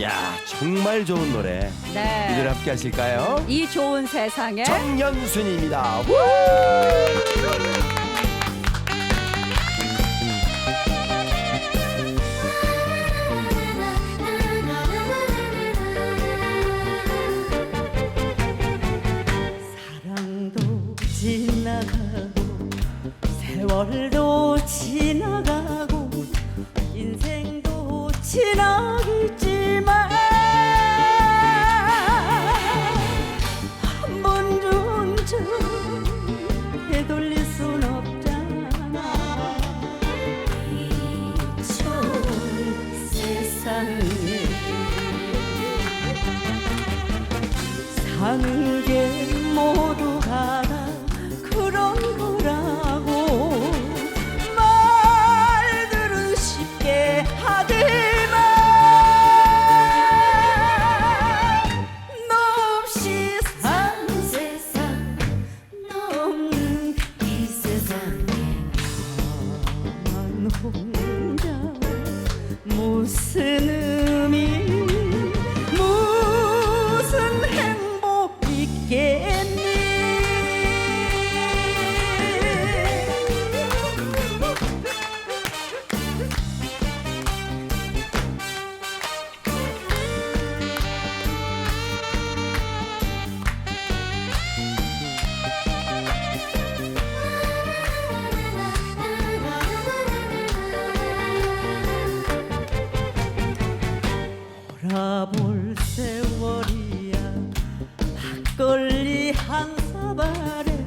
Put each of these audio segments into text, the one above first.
야 정말 좋은 노래. 이 네. 함께 하실까요? 이 좋은 세상에 정연순입니다. 사랑도 지나가고 세월도 되돌릴 순 없잖아. 사는 Musa'nın 막걸리 한 사발에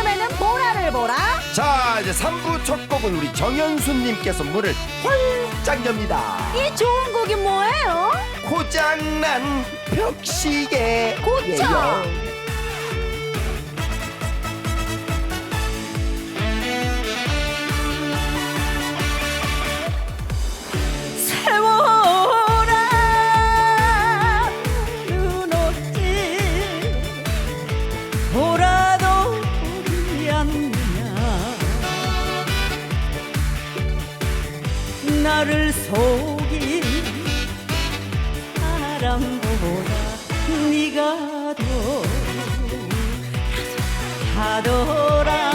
2시 불금에는 보라를 보라 자 이제 3부 첫 곡은 우리 정연순님께서 문을 활짝 엽니다. 이 좋은 곡이 뭐예요? 고장난 벽시계 고쳐! 예요. 사람보다 네가 더 하더라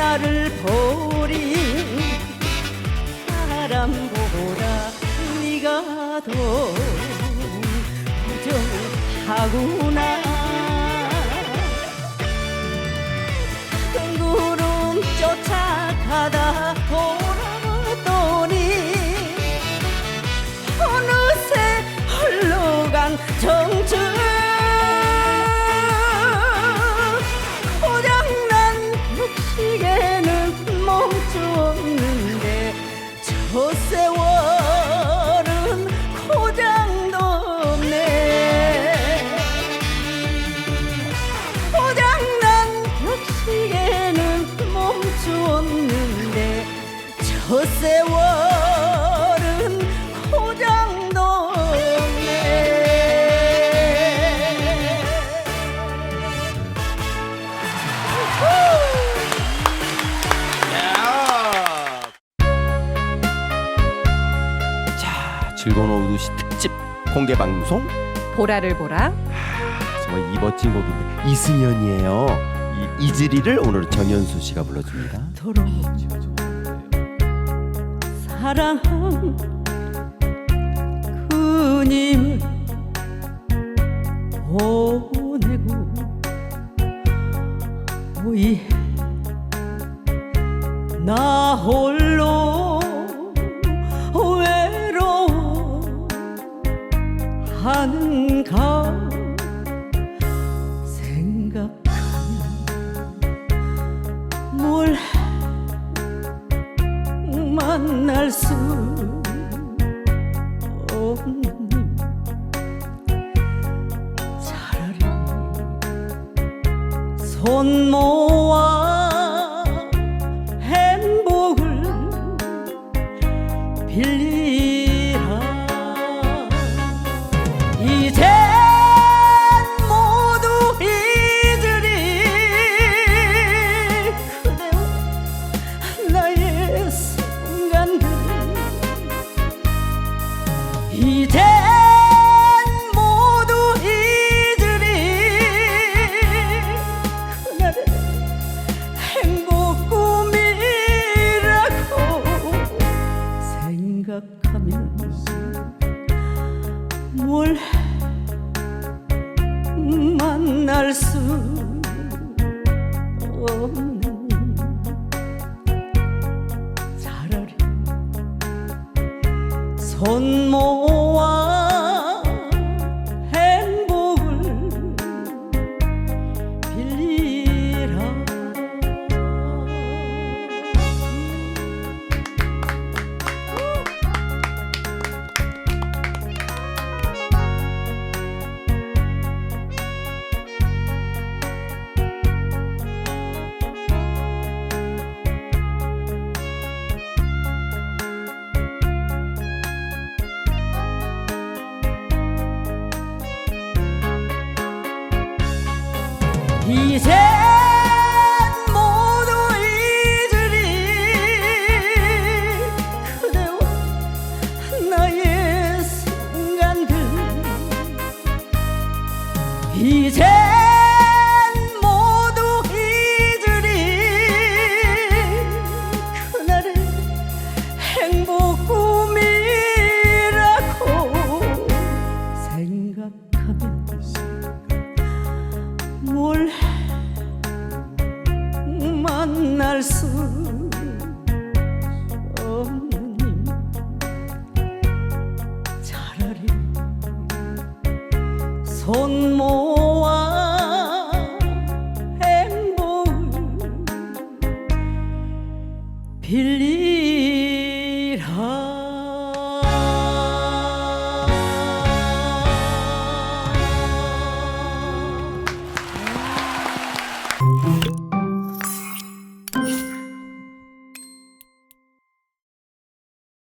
나를 버린 사람보다 네가 더 부정하구나. 큰 구름 쫓아가다 돌아왔더니 어느새 흘러간 정주 공개 방송? 보라를 보라. 정말 이 멋진 곡인데 이승연이에요. 이 이즈리를 오늘 정연수 씨가 불러줍니다. 사랑한 그님을 보내고 왜나홀 없는 차라리 손모 이젠 모두 잊으리 그대와 나의 순간들 만날 수 없는 님 차라리 손 모아 행복 빌리라.